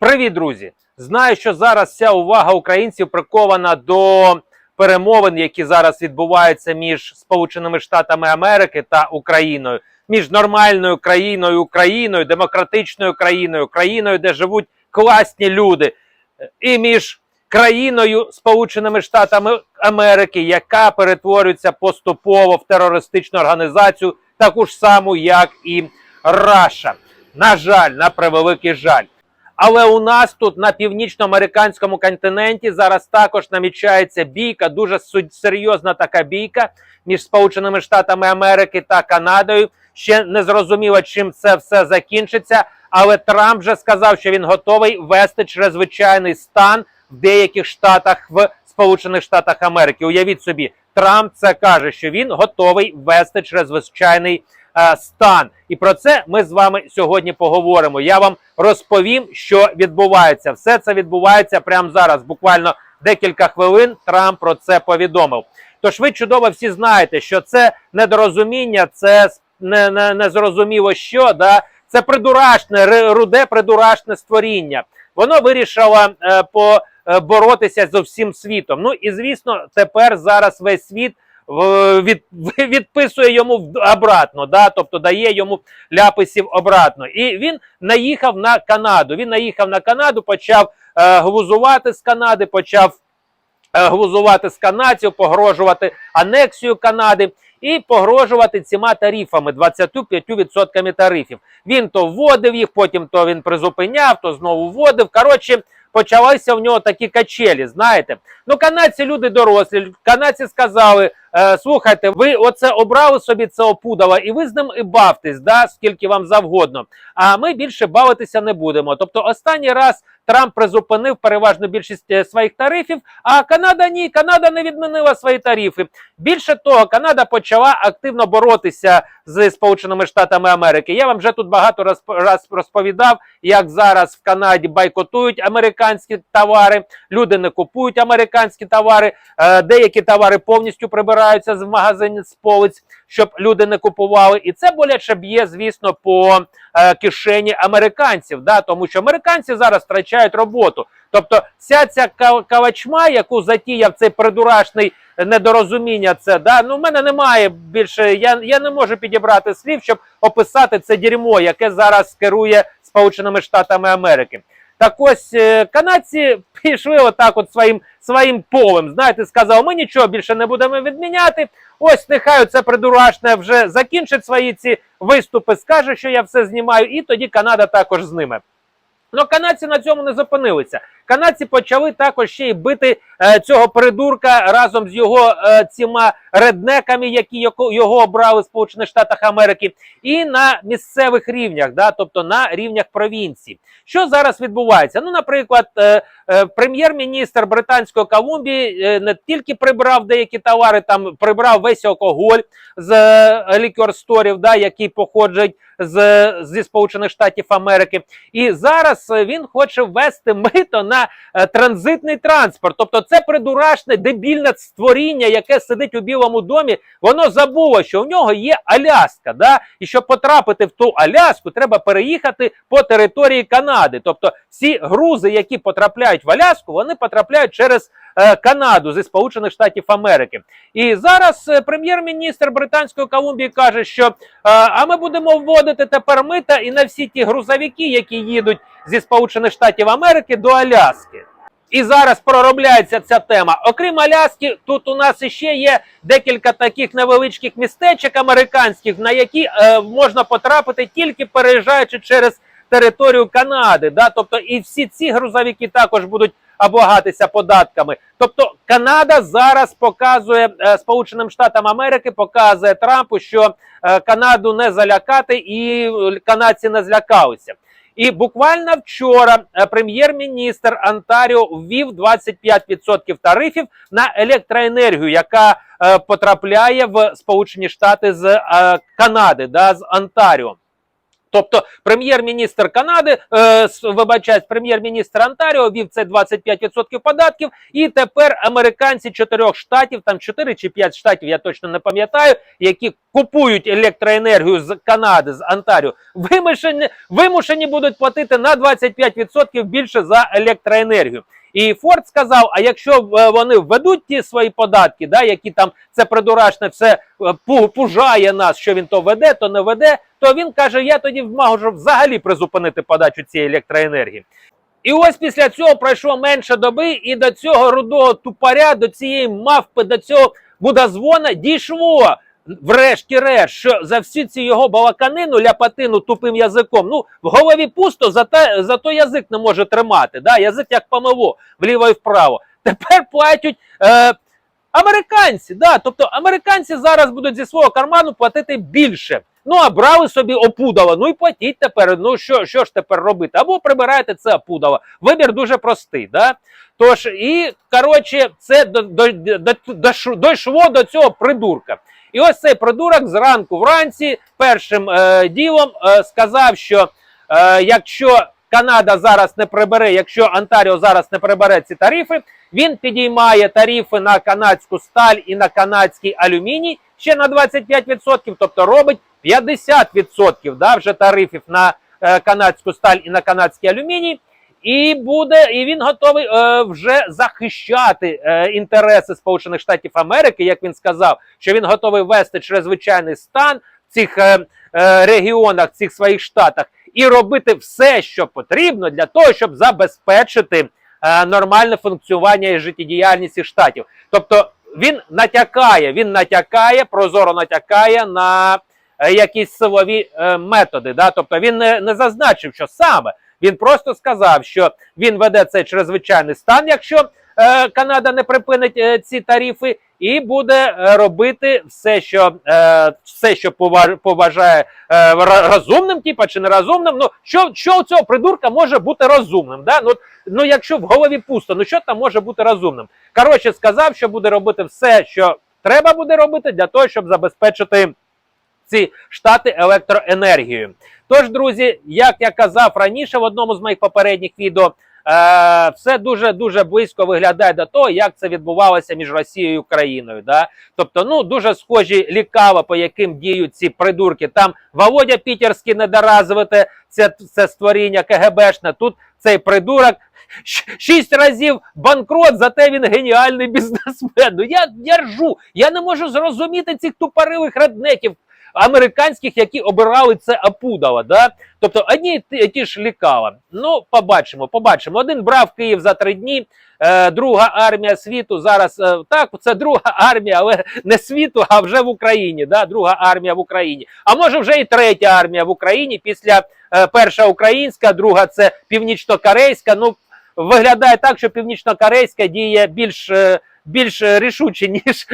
Привіт, друзі! Знаю, що зараз вся увага українців прикована до перемовин, які зараз відбуваються між Сполученими Штатами Америки та Україною, між нормальною країною, Україною, демократичною країною, країною, де живуть класні люди, і між країною Сполученими Штатами Америки, яка перетворюється поступово в терористичну організацію, таку ж саму, як і Раша. На жаль, на превеликий жаль. Але у нас тут на північноамериканському континенті зараз також намічається бійка, дуже серйозна така бійка між Сполученими Штатами Америки та Канадою. Ще не зрозуміло, чим це все закінчиться. Але Трамп вже сказав, що він готовий ввести чрезвичайний стан в деяких штатах в Сполучених Штатах Америки. Уявіть собі, Трамп це каже, що він готовий ввести чрезвичайний е, стан. І про це ми з вами сьогодні поговоримо. Я вам розповім, що відбувається. Все це відбувається прямо зараз. Буквально декілька хвилин Трамп про це повідомив. Тож ви чудово всі знаєте, що це недорозуміння, це не, не, незрозуміло що, да? це придурашне, ри- руде придурашне створіння. Воно вирішило е, по, е, з усім світом. Ну і звісно, тепер зараз весь світ від, відписує йому обратно, да? тобто дає йому ляписів обратно. І він наїхав на Канаду. Він наїхав на Канаду, почав е, глузувати з Канади, почав е, глузувати з канадців, погрожувати анексію Канади і погрожувати цими тарифами 25% тарифів. Він то вводив їх, потім то він призупиняв, то знову вводив. Коротше, почалися в нього такі качелі. Знаєте, ну канадці люди дорослі. Канадці сказали: е, слухайте, ви оце обрали собі це опудало, і ви з ним і бавтесь, да, скільки вам завгодно. А ми більше бавитися не будемо. Тобто, останній раз Трамп призупинив переважну більшість е, своїх тарифів, а Канада ні, Канада не відмінила свої тарифи. Більше того, Канада почала активно боротися з Сполученими Штатами Америки. Я вам вже тут багато раз, розповідав, як зараз в Канаді бойкотують американські товари, люди не купують американські товари, е, деякі товари повністю прибираються з магазинів з полиць, щоб люди не купували. І це боляче б'є, звісно, по е, кишені американців, да, тому що американці зараз втрачають роботу. Тобто, вся ця ка- калачма, яку затіяв цей придурашний недорозуміння, це да, ну в мене немає більше. Я, я не можу підібрати слів, щоб описати це дерьмо, яке зараз керує Сполученими Штатами Америки. Так ось е, канадці пішли отак, от своїм своїм полем. Знаєте, сказав, ми нічого більше не будемо відміняти. Ось нехай це придурашне вже закінчить свої ці виступи, скаже, що я все знімаю, і тоді Канада також з ними. Ну, канадці на цьому не зупинилися. Канадці почали також ще й бити е, цього придурка разом з його е, цими реднеками, які його, обрали в Сполучених Штатах Америки, і на місцевих рівнях, да, тобто на рівнях провінцій. Що зараз відбувається? Ну, наприклад, е, е, прем'єр-міністр Британської Колумбії е, не тільки прибрав деякі товари, там прибрав весь алкоголь з е, лікер-сторів, да, які походять з, зі Сполучених Штатів Америки. І зараз е, він хоче ввести мито на е, транзитний транспорт. Тобто, це придурашне дебільне створіння, яке сидить у Білому домі. Воно забуло, що в нього є Аляска. Да? І щоб потрапити в ту Аляску, треба переїхати по території Канади. Тобто, всі грузи, які потрапляють в Аляску, вони потрапляють через Канаду зі Сполучених Штатів Америки. І зараз е, прем'єр-міністр Британської Колумбії каже, що е, а ми будемо вводити тепер мита і на всі ті грузовики, які їдуть зі Сполучених Штатів Америки до Аляски. І зараз проробляється ця тема. Окрім Аляски, тут у нас іще є декілька таких невеличких містечок американських, на які е, можна потрапити тільки переїжджаючи через територію Канади. Да? Тобто, і всі ці грузовики також будуть облагатися податками. Тобто Канада зараз показує е, Сполученим Штатам Америки, показує Трампу, що е, Канаду не залякати, і е, канадці не злякалися. І буквально вчора прем'єр-міністр Онтаріо ввів 25% тарифів на електроенергію, яка потрапляє в Сполучені Штати з Канади, да, з Онтаріо. Тобто прем'єр-міністр Канади, е, вибачаюсь, прем'єр-міністр Онтаріо вів це 25% податків, і тепер американці чотирьох штатів, там 4 чи 5 штатів, я точно не пам'ятаю, які купують електроенергію з Канади, з Онтаріо, вимушені, вимушені будуть платити на 25% більше за електроенергію. І Форд сказав: а якщо е, вони введуть ті свої податки, да, які там це придурашне все е, пужає нас, що він то веде, то не веде, то він каже: я тоді можу взагалі призупинити подачу цієї електроенергії. І ось після цього пройшло менше доби, і до цього рудого тупаря, до цієї мавпи, до цього будозвона дійшло. Врешті-решт, що за всі ці його балаканину, ляпатину тупим язиком, ну в голові пусто, зате, зато язик не може тримати. Да? Язик як помило, вліво і вправо. Тепер платять е, американці. Да? Тобто американці зараз будуть зі свого карману платити більше. Ну, а брали собі опудало. Ну і платіть тепер. Ну що, що ж тепер робити? Або прибирайте це опудало. Вибір дуже простий. Да? Тож, і коротше, це до, до, до, до, дош- до цього придурка. І ось цей придурок зранку вранці першим е, ділом е, сказав, що е, якщо Канада зараз не прибере, якщо Онтаріо зараз не прибере ці тарифи, він підіймає тарифи на канадську сталь і на канадський алюміній ще на 25%, тобто робить 50% да, вже тарифів на е, канадську сталь і на канадський алюміній. І буде, і він готовий е, вже захищати е, інтереси Сполучених Штатів Америки, як він сказав, що він готовий ввести чрезвичайний стан в цих е, е, регіонах, цих своїх штатах, і робити все, що потрібно для того, щоб забезпечити е, нормальне функціонування і життєдіяльність штатів. Тобто він натякає, він натякає, прозоро натякає на е, якісь силові е, методи. Да? Тобто він не, не зазначив, що саме. Він просто сказав, що він веде цей чрезвичайний стан, якщо е, Канада не припинить е, ці тарифи, і буде е, робити все, що е, все, що поваж- поважає е, розумним, типа чи нерозумним. Ну що, що у цього придурка може бути розумним? Да? Ну, ну якщо в голові пусто, ну що там може бути розумним? Коротше, сказав, що буде робити все, що треба буде робити для того, щоб забезпечити ці штати електроенергією. Тож, друзі, як я казав раніше в одному з моїх попередніх відео, е, все дуже дуже близько виглядає до того, як це відбувалося між Росією і Україною. Да? Тобто, ну дуже схожі лікава, по яким діють ці придурки. Там Володя Пітерський недоразвите, це, це створіння КГБшне. Тут цей придурок. Шість разів банкрот, зате він геніальний бізнесмен. Ну я, я ржу. Я не можу зрозуміти цих тупорилих реднеків американських, які обирали це опудало. Да? Тобто одні ті ж лікала. Ну, побачимо, побачимо. Один брав Київ за три дні, е, друга армія світу зараз е, так, це друга армія, але не світу, а вже в Україні. Да? Друга армія в Україні. А може вже і третя армія в Україні після е, перша українська, друга це північно-корейська. Ну, виглядає так, що північно-корейська діє більш. е, Більш рішуче, ніж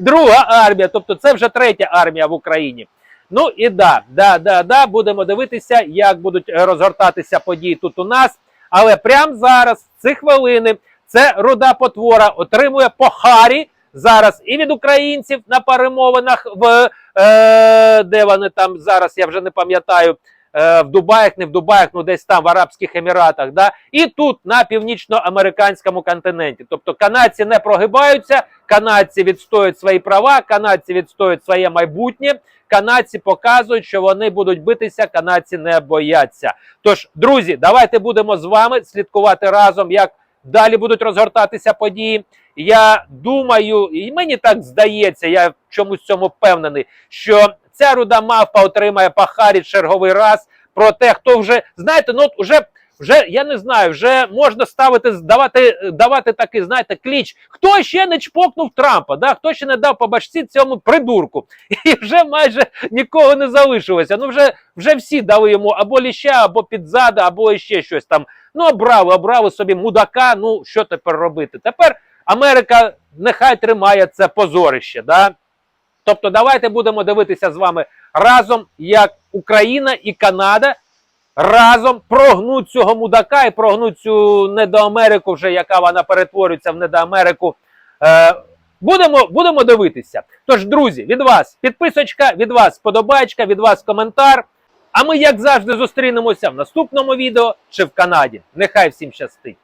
друга армія, тобто це вже третя армія в Україні. Ну і да, да, да, да, будемо дивитися, як будуть розгортатися події тут у нас. Але прямо зараз, в ці хвилини, це руда потвора отримує по харі зараз і від українців на перемовинах в е, де вони там зараз, я вже не пам'ятаю. Е, В Дубаях, не в Дубаях, ну десь там в Арабських Еміратах, да і тут на північноамериканському континенті. Тобто канадці не прогибаються, канадці відстоюють свої права, канадці відстоюють своє майбутнє. Канадці показують, що вони будуть битися, канадці не бояться. Тож, друзі, давайте будемо з вами слідкувати разом, як далі будуть розгортатися події. Я думаю, і мені так здається, я в чомусь цьому впевнений, що ця руда мавпа отримає по харі черговий раз. Проте, хто вже знаєте, ну уже вже я не знаю, вже можна ставити, давати, давати такий, знаєте, кліч. Хто ще не чпокнув Трампа? Да? Хто ще не дав по башці цьому придурку? І вже майже нікого не залишилося. Ну вже, вже всі дали йому або ліща, або підзада, або ще щось там. Ну, обрали, обрали собі мудака. Ну що тепер робити? Тепер Америка нехай тримає це позорище. Да? Тобто, давайте будемо дивитися з вами разом, як Україна і Канада разом прогнуть цього мудака і прогнуть цю недоамерику, вже яка вона перетворюється в недоамерику. Е, будемо, будемо дивитися. Тож, друзі, від вас підписочка, від вас подобачка, від вас коментар. А ми, як завжди, зустрінемося в наступному відео чи в Канаді. Нехай всім щастить!